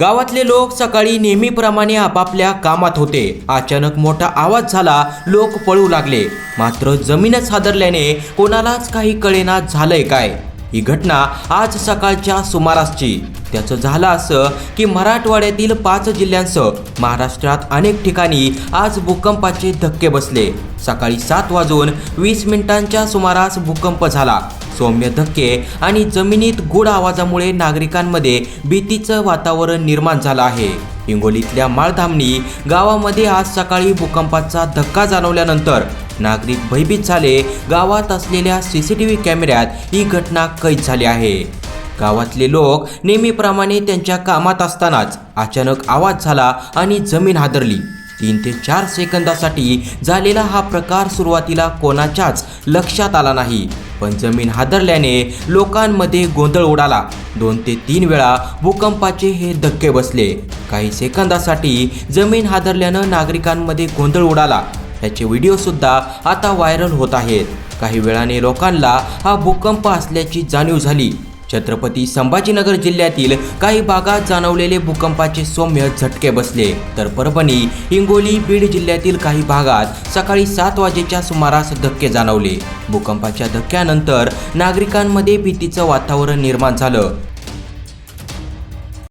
गावातले लोक सकाळी नेहमीप्रमाणे आपापल्या कामात होते. अचानक मोठा आवाज झाला लोक पळू लागले. मात्र जमीनच हादरल्याने कोणालाच काही कळेना झालंय काय? ही घटना आज सकाळच्या सुमारासची. त्याचं झालं असं की मराठवाड्यातील पाच जिल्ह्यांसह महाराष्ट्रात अनेक ठिकाणी आज भूकंपाचे धक्के बसले. सकाळी सात वाजून वीस मिनिटांच्या सुमारास भूकंप झाला. सौम्य धक्के आणि जमिनीत गुड आवाजामुळे नागरिकांमध्ये भीतीचं वातावरण निर्माण झालं आहे. हिंगोलीतल्या माळधामणी गावामध्ये आज सकाळी भूकंपाचा धक्का जाणवल्यानंतर नागरिक भयभीत झाले. गावात असलेल्या सी सी टी व्ही कॅमेऱ्यात ही घटना कैद झाली आहे. गावातले लोक नेहमीप्रमाणे त्यांच्या कामात असतानाच अचानक आवाज झाला आणि जमीन हादरली. तीन ते चार सेकंदासाठी झालेला हा प्रकार सुरुवातीला कोणाच्याच लक्षात आला नाही. पण जमीन हादरल्याने लोकांमध्ये गोंधळ उडाला. दोन ते तीन वेळा भूकंपाचे हे धक्के बसले. काही सेकंदासाठी जमीन हादरल्यानं नागरिकांमध्ये गोंधळ उडाला. याचे व्हिडिओसुद्धा आता व्हायरल होत आहेत. काही वेळाने लोकांना हा भूकंप असल्याची जाणीव झाली. छत्रपती संभाजीनगर जिल्ह्यातील काही भागात जाणवलेले भूकंपाचे सौम्य झटके बसले. तर परभणी हिंगोली बीड जिल्ह्यातील काही भागात सकाळी सात वाजेच्या सुमारास धक्के जाणवले. भूकंपाच्या धक्क्यानंतर नागरिकांमध्ये भीतीचं वातावरण निर्माण झालं.